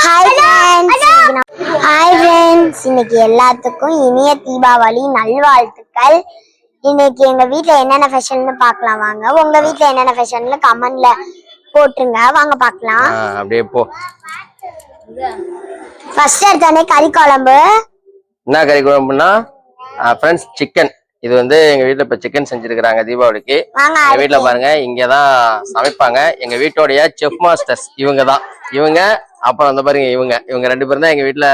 Hi friends hi friends இன்னைக்கு எல்லாத்துக்கும் இனிய தீபாவளி நல்வாழ்த்துக்கள். இன்னைக்கு எங்க வீட்ல என்னென்ன ஃபெஷன்னு பார்க்கலாம் வாங்க. உங்க வீட்ல என்னென்ன ஃபெஷன்னு கமெண்ட்ல போட்டுருங்க. வாங்க பார்க்கலாம். ஆ, அப்படியே போ. ஃபர்ஸ்ட் எடுத்தோடனே கறி குழம்பு என்ன கறி குழம்புனா ஃப்ரெண்ட்ஸ் சிக்கன் இது வந்து எங்க வீட்ல இப்ப சிக்கன் செஞ்சிருக்கிறாங்க தீபாவளிக்கு. வாங்க எங்க வீட்ல பாருங்க இங்கதான் சமைப்பாங்க. எங்க வீட்டோடைய செஃப் மாஸ்டர்ஸ் இவங்க தான் இவங்க அப்புறம் அந்த பாருங்க இவங்க இவங்க ரெண்டு பேரும் தான் எங்க வீட்ல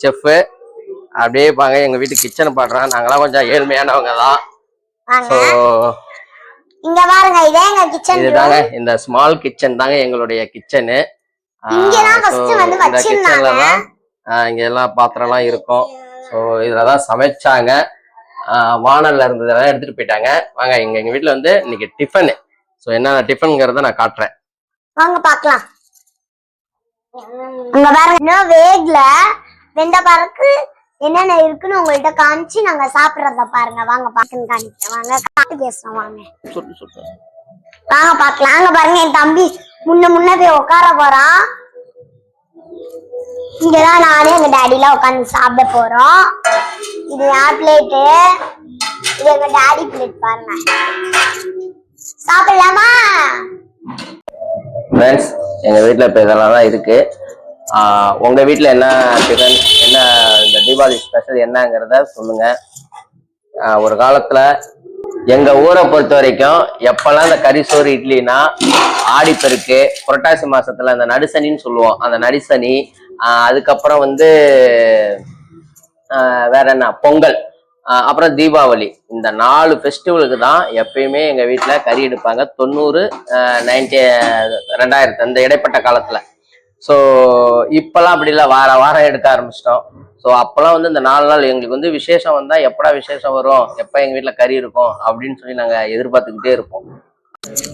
செஃப் அப்படியே பாங்க எங்க வீட்டு கிச்சனை பாடுறாங்க. நாங்களாம் கொஞ்சம் ஏழ்மையானவங்க தான். ஸோ இங்க பாருங்க இதே எங்க கிச்சன் இதுதாங்க இந்த ஸ்மால் கிச்சன் தாங்க எங்களுடைய கிச்சனு இந்த. கிச்சன்ல தான் இங்க எல்லாம் பாத்திரம்லாம் இருக்கும். ஸோ இதுல தான் சமைச்சாங்க. வானல்ல இருந்ததெல்லாம் எடுத்துட்டு போயிட்டாங்க. வாங்க எங்க எங்க வீட்ல வந்து இன்னைக்கு டிஃபனு ஸோ என்னென்ன டிஃபனுங்கிறத நான் காட்டுறேன். வாங்க பார்க்கலாம் அங்க பாருங்க இன்னும் வேகல. வெந்த பறக்கு என்னென்ன இருக்குன்னு உங்கள்ட்ட காமிச்சு நாங்க சாப்பிடுறத பாருங்க. வாங்க பாக்குன்னு காமிக்கிறேன். வாங்க காட்டு பேசுறோம் வாங்க. வாங்க பார்க்கலாம். அங்க பாருங்க என் தம்பி முன்ன முன்ன போய் உட்கார போறான். இங்கதான் நானே எங்க டேடிலாம் உட்காந்து சாப்பிட போறோம். இது யார் பிளேட்டு இது எங்க டாடி பிளேட் பாருங்க. சாப்பிடலாமா? எங்கள் வீட்டில் இப்போ இதெல்லாம் தான் இருக்குது உங்கள் வீட்டில் என்ன டிஃபன் என்ன இந்த தீபாவளி ஸ்பெஷல் என்னங்கிறத சொல்லுங்கள் ஒரு காலத்தில் எங்கள் ஊரை பொறுத்த வரைக்கும் எப்போல்லாம் இந்த கரிசோறு இட்லினா ஆடிப்பெருக்கு புரட்டாசி மாதத்தில் அந்த நடுசனின்னு சொல்லுவோம். அந்த நடுசனி அதுக்கப்புறம் வந்து வேற என்ன பொங்கல். அப்புறம் தீபாவளி. இந்த நாலு ஃபெஸ்டிவலுக்கு தான் எப்பயுமே எங்கள் வீட்டில் கறி எடுப்பாங்க. தொண்ணூறு நைன்டி ரெண்டாயிரத்து அந்த இடைப்பட்ட காலத்தில். ஸோ இப்போல்லாம் அப்படி இல்லை. வார வாரம் எடுக்க ஆரம்பிச்சிட்டோம். ஸோ அப்போல்லாம் வந்து இந்த நாலு நாள் எங்களுக்கு வந்து விசேஷம் வந்தால் எப்படா விசேஷம் வரும்? எப்போ எங்கள் வீட்டில் கறி இருக்கும்? அப்படின்னு சொல்லி நாங்கள் எதிர்பார்த்துக்கிட்டே இருப்போம்.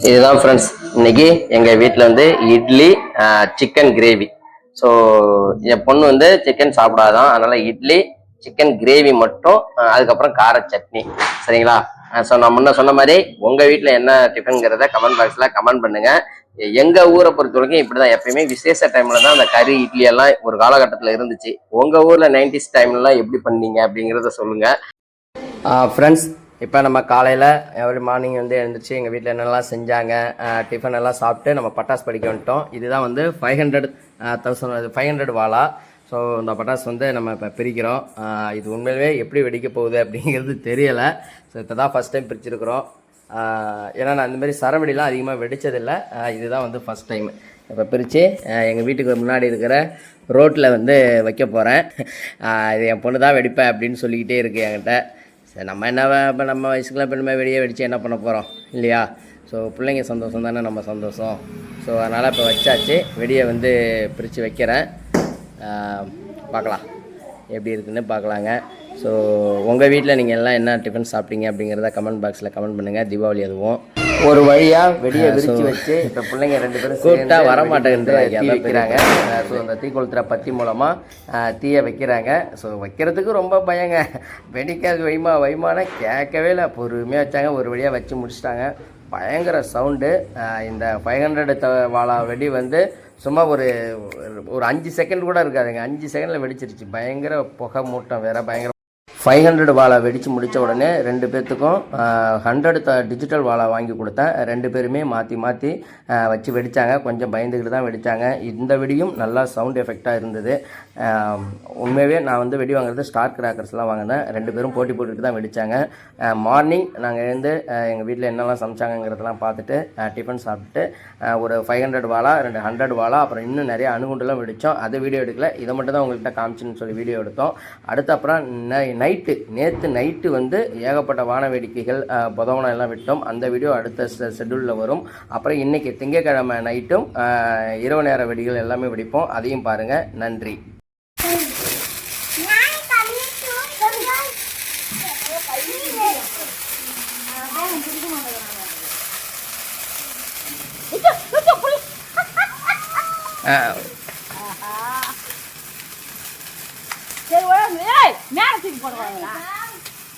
இதுதான் ஃப்ரெண்ட்ஸ் இன்னைக்கு எங்கள் வீட்டில் வந்து இட்லி சிக்கன் கிரேவி ஸோ என் பொண்ணு வந்து சிக்கன் சாப்பிடாதான். அதனால் இட்லி சிக்கன் கிரேவி மட்டும் அதுக்கப்புறம் கார சட்னி. சரிங்களா? ஸோ நான் முன்ன சொன்ன மாதிரி உங்கள் வீட்டில் என்ன டிஃபனுங்கிறத கமெண்ட் பாக்ஸில் கமெண்ட் பண்ணுங்க. எங்கள் ஊரை பொறுத்த வரைக்கும் இப்படி தான் எப்பயுமே விசேஷ டைமில் தான் அந்த கறி இட்லி எல்லாம் ஒரு காலகட்டத்தில் இருந்துச்சு. உங்கள் ஊரில் நைன்டிஸ் டைம்லாம் எப்படி பண்ணீங்க அப்படிங்கிறத சொல்லுங்கள் ஃப்ரெண்ட்ஸ் இப்போ நம்ம காலையில் எவ்ரி மார்னிங் வந்து எழுந்திரிச்சு எங்கள் வீட்டில் என்னெல்லாம் செஞ்சாங்க டிஃபன் எல்லாம் சாப்பிட்டு நம்ம பட்டாசு படிக்க வந்துட்டோம். இதுதான் வந்து five hundred thousand five hundred வாலா. ஸோ இந்த பட்டாசு வந்து நம்ம இப்போ பிரிக்கிறோம். இது உண்மையிலேயே எப்படி வெடிக்க போகுது அப்படிங்கிறது தெரியலை. ஸோ இப்போ தான் ஃபஸ்ட் டைம் பிரிச்சிருக்கிறோம். ஏன்னா நான் இந்தமாரி சரவெடிலாம் அதிகமாக வெடித்ததில்லை இதுதான் வந்து ஃபஸ்ட் டைம் இப்போ பிரித்து எங்கள் வீட்டுக்கு முன்னாடி இருக்கிற ரோட்டில் வந்து வைக்க போகிறேன் இது என் பொண்ணு தான் வெடிப்பேன் அப்படின்னு சொல்லிக்கிட்டே இருக்கு என்கிட்ட. சரி நம்ம என்ன இப்போ நம்ம வயசுக்குலாம் இப்போ நம்ம வெளியே வெடித்து என்ன பண்ண போகிறோம் இல்லையா? ஸோ பிள்ளைங்க சந்தோஷம் தானே நம்ம சந்தோஷம். ஸோ அதனால் இப்போ வச்சாச்சு. வெடியை வந்து பிரித்து வைக்கிறேன். பார்க்கலாம். எப்படி இருக்குன்னு பார்க்கலாங்க. ஸோ உங்கள் வீட்டில் நீங்கள் எல்லாம் என்ன டிஃபன் சாப்பிட்டீங்க அப்படிங்கிறத கமெண்ட் பாக்ஸில் கமெண்ட் பண்ணுங்கள் தீபாவளி அதுவும். ஒரு வழியாக வெடியை விரிச்சு வச்சு இப்போ பிள்ளைங்க ரெண்டு பேரும் கூப்பிட்டா வர மாட்டேங்குது. தீ வைக்கிறாங்க. ஸோ அந்த தீ கொளுத்துற பத்தி மூலமாக தீயை வைக்கிறாங்க. ஸோ வைக்கிறதுக்கு ரொம்ப பயங்க. வெடிக்காது வைமா வைமான கேட்கவே இல்லை. பொறுமையாக வச்சாங்க. ஒரு வழியாக வச்சு முடிச்சிட்டாங்க. பயங்கர சவுண்டு இந்த ஃபைவ் ஹண்ட்ரட் வாழா வெடி வந்து சும்மா ஒரு ஒரு அஞ்சு செகண்ட் கூட இருக்காதுங்க. அஞ்சு செகண்டில் வெடிச்சிருச்சு. பயங்கர புகை மூட்டம் வேற பயங்கர ஃபைவ் ஹண்ட்ரட் வாழை வெடித்து முடித்த உடனே ரெண்டு பேர்த்துக்கும் ஹண்ட்ரட் டிஜிட்டல் வாழை வாங்கி கொடுத்தேன். ரெண்டு பேருமே மாற்றி மாற்றி வச்சு வெடித்தாங்க கொஞ்சம் பயந்துக்கிட்டு தான் வெடித்தாங்க இந்த வெடியும் நல்லா சவுண்ட் எஃபெக்டாக இருந்தது. உண்மையாகவே நான் வந்து வெடி வாங்குறது ஸ்டார் கிராக்கர்ஸ்லாம் வாங்கினேன். ரெண்டு பேரும் போட்டி போட்டுட்டு தான் வெடித்தாங்க மார்னிங் நாங்கள் எழுந்து எங்கள் வீட்டில் என்னெல்லாம் சமைச்சாங்கங்கிறதெல்லாம் பார்த்துட்டு டிஃபன் சாப்பிட்டுட்டு ஒரு ஃபைவ் ஹண்ட்ரட் வாழா ரெண்டு ஹண்ட்ரட் வாழா அப்புறம் இன்னும் நிறைய அணுகுண்டுலாம் வெடித்தோம் அதை வீடியோ எடுக்கல. இதை மட்டும் தான் உங்கள்கிட்ட காமிச்சுன்னு சொல்லி வீடியோ எடுத்தோம். அடுத்து அப்புறம் நைட் நைட்டு நேற்று நைட்டு வந்து ஏகப்பட்ட வான வேடிக்கைகள் புதவனம் எல்லாம் விட்டோம். அந்த வீடியோ அடுத்த ஷெட்யூலில் வரும். அப்புறம் இன்னைக்கு திங்கட்கிழமை நைட்டும் இரவு நேர வெடிகள் எல்லாமே வெடிப்போம். அதையும் பாருங்கள் நன்றி. ஆஹ் நேரத்துக்கு தூக்கி போடுவாங்களா